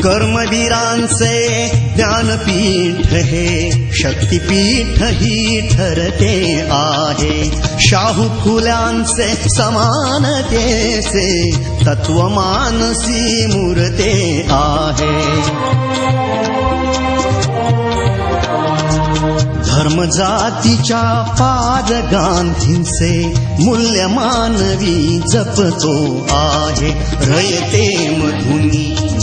कर्मवीरांचे ज्ञानपीठ हे शक्तिपीठ ही ठरते आहे. शाहू फुल्यांचे समानतेचे तत्वमानसी मूर्ते आहे. धर्म जातीच्या पाद गांधींचे मूल्य मानवी जपतो आहे. रयते मधुनी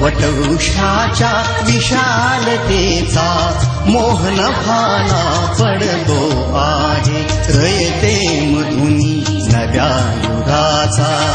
वटवृक्षाच्या विशालतेचा मोहन भाला पडतो आहे. रयते मधुनी नव्या युगाचा.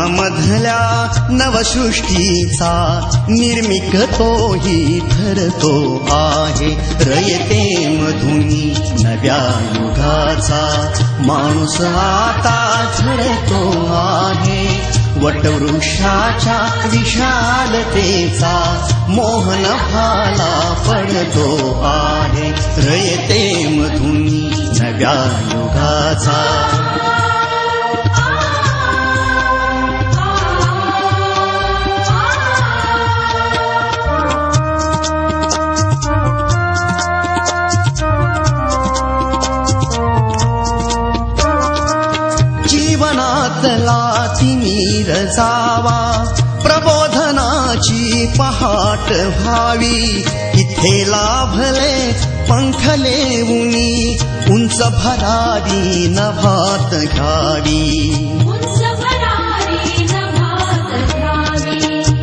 शून्यामधल्या नवसृष्टीचा निर्मिक तोही ठरतो आहे रयते मधुनी नव्या युगाचा. माणूस आता झडतो आहे वटवृक्षाच्या विशालतेचा. मोहन भाला पडतो आहे रयते मधुनी नव्या युगाचा जीवनातला तिमीर जावा प्रबोधनाची पहाट व्हावी. इथे लाभले पंखले उनी उंच भरावी नभात घ्यावी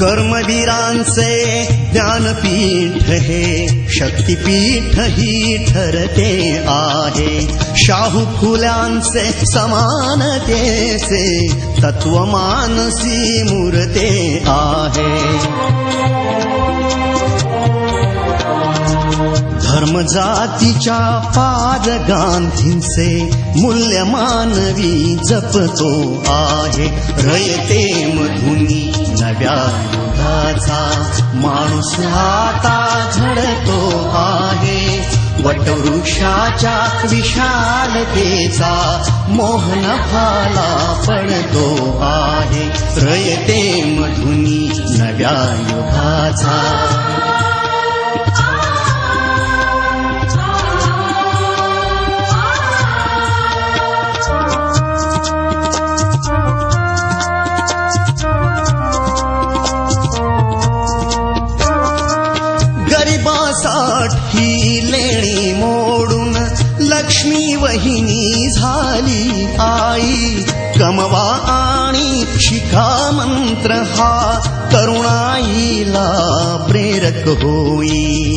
कर्मवीरांचे ज्ञानपीठ हे शक्तिपीठ ही ठरते आहे. शाहू फुल्यांचे समानतेचे तत्वमानसी मूर्ते आहे धर्म जातीच्या पाद गांधींचे मूल्य मानवी जपतो आहे. रयते मधुनी नव्या युगाचा माणूस आता झडतो आहे. वटवृक्षाच्या विशालतेचा मोहन फाला पडतो आहे. रयते मधुनी नव्या युगाचा लेणी मोडून लक्ष्मी वहिनी झाली आई। कमवा आणि शिका मंत्र हा तरुणाईला प्रेरक होई।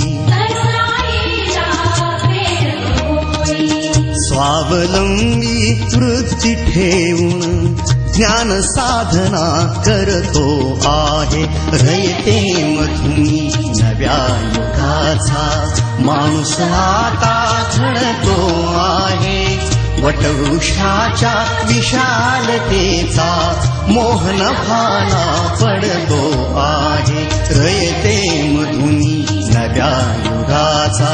स्वावलंबी वृत्ती ठेवून ज्ञान साधना करतो आहे. रयते मधुनी नव्या युगाचा माणूस आता झडतो आहे. वटवृक्षाच्या विशालतेचा मोहन भाला पडतो आहे. रयते मधुनी नव्या युगाचा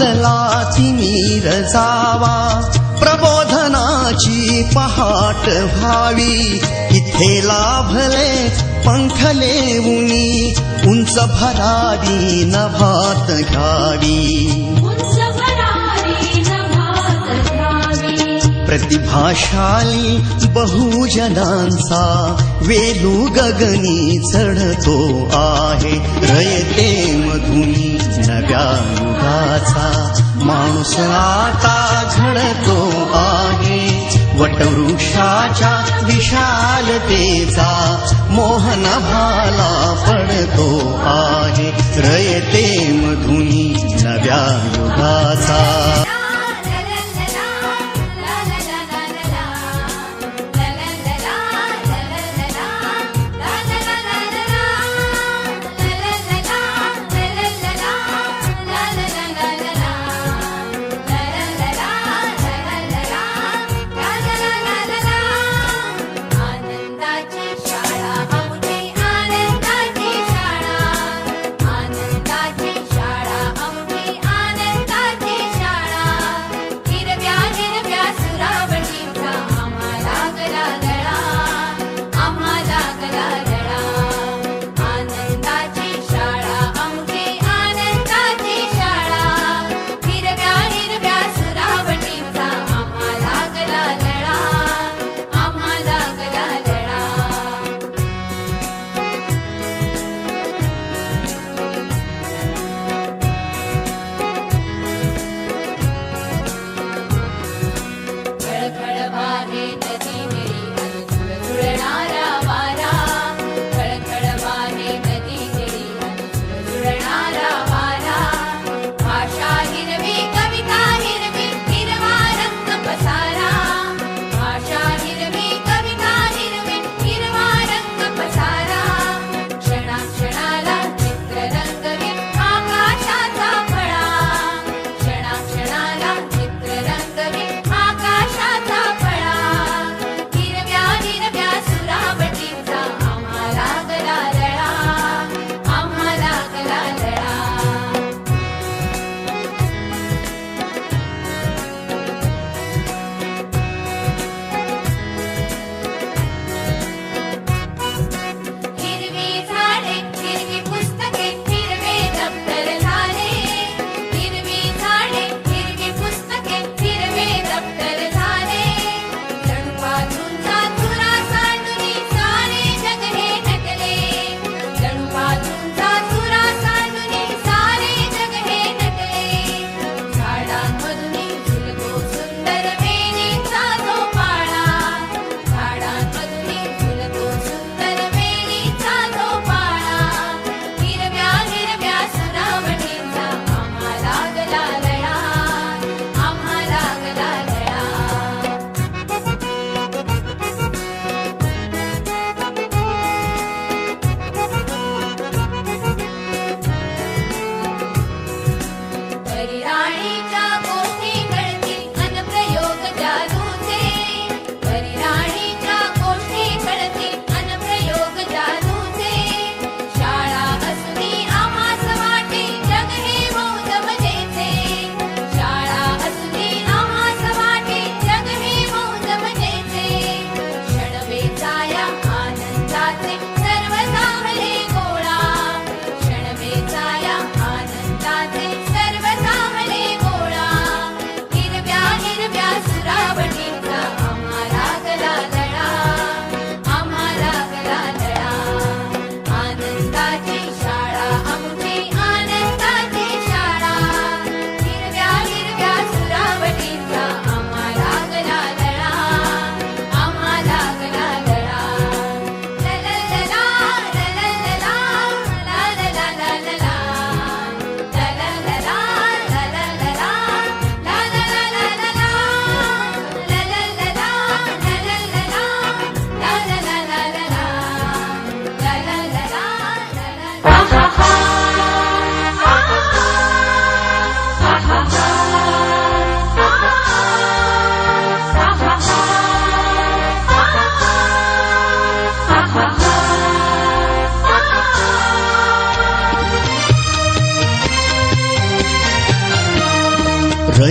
जीवनातला तिमीर जावा. प्रबोधनाची पहाट व्हावी. इथे लाभले पंखले उनी उंच भरावी नभात घ्यावी. प्रतिभाशाली बहुजनांचा वेलू गगनी चढतो आहे रयते मधुनी नव्या युगाचा माणूस आता घडतो आहे वटवृक्षाच्या विशालतेचा मोहन भाला पडतो आहे रयते मधुनी नव्या युगाचा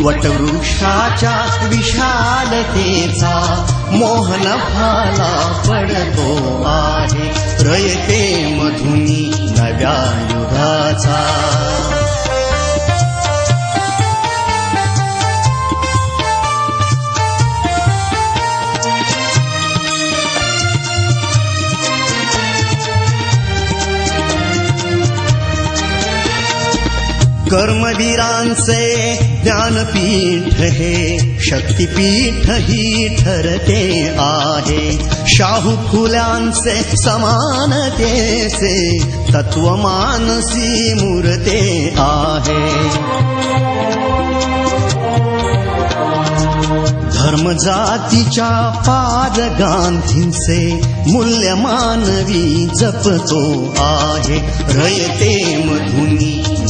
वटवृक्षाच्या विशालतेचा मोहन पडतो आहे. प्रयते मधुनी नव्या युगाचा. कर्मवीरांचे ज्ञानपीठ हे शक्तिपीठ ही ठरते आहे. शाहू फुल्यांचे समानतेचे तत्वमानसी मूर्ते आहे. धर्म जातीच्या पाद गांधींचे मूल्य मानवी जपतो आहे. रयते मधुनी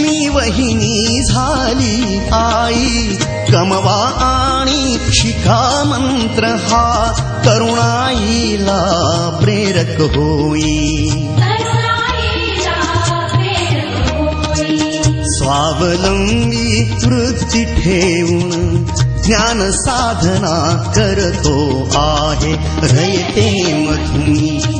लक्ष्मी वहिनी झाली आई आणि शिखा तरुणाईला प्रेरक होई. स्वावलंबी वृत्ती ठेवून ज्ञान साधना करतो आहे रयते मधुनी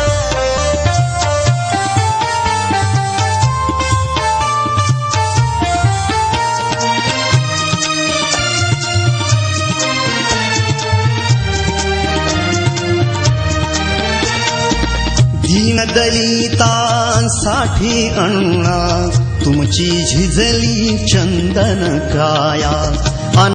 दीनदलितांसाठी अण्णा तुमची झिजली चंदन काया.